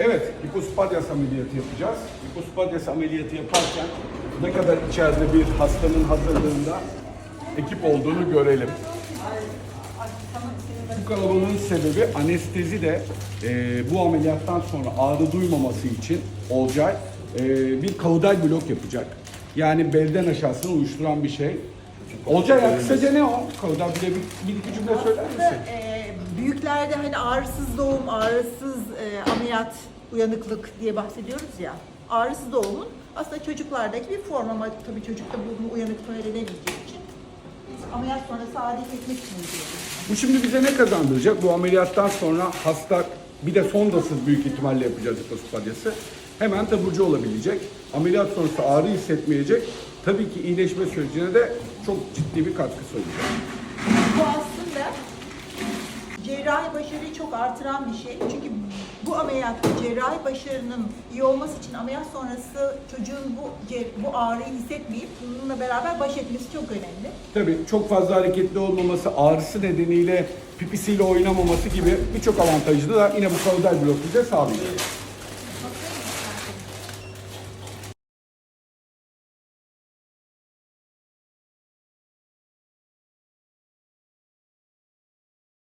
Evet, hipospadyas ameliyatı yapacağız. Hipospadyas ameliyatı yaparken ne kadar içeride bir hastanın hazırlığında ekip olduğunu görelim. Bu kalabalığın sebebi anestezi de e, bu ameliyattan sonra ağrı duymaması için Olcay e, bir kaudal blok yapacak. Yani belden aşağısını uyuşturan bir şey. Olcay ya kısaca ne o? Kaudal blok bir, bir iki cümle söyler misin? E, büyüklerde hani ağrısız doğum, ağrısız e, ameliyat, uyanıklık diye bahsediyoruz ya. Ağrısız doğumun aslında çocuklardaki bir form ama tabii çocukta bunu uyanık söylenemeyeceği için ameliyat sonrası ağrıyı kesmek için uyguluyoruz. Bu şimdi bize ne kazandıracak? Bu ameliyattan sonra hasta bir de sondasız büyük ihtimalle yapacağız hipospadyası. Hemen taburcu olabilecek. Ameliyat sonrası ağrı hissetmeyecek. Tabii ki iyileşme sürecine de çok ciddi bir katkısı olacak. Bu aslında cerrahi başarıyı çok artıran bir şey. Çünkü bu ameliyatta cerrahi başarının iyi olması için ameliyat sonrası çocuğun bu bu ağrıyı hissetmeyip bununla beraber baş etmesi çok önemli. Tabii çok fazla hareketli olmaması, ağrısı nedeniyle pipisiyle oynamaması gibi birçok avantajı da yine bu kaudal blok bize sağlayacak.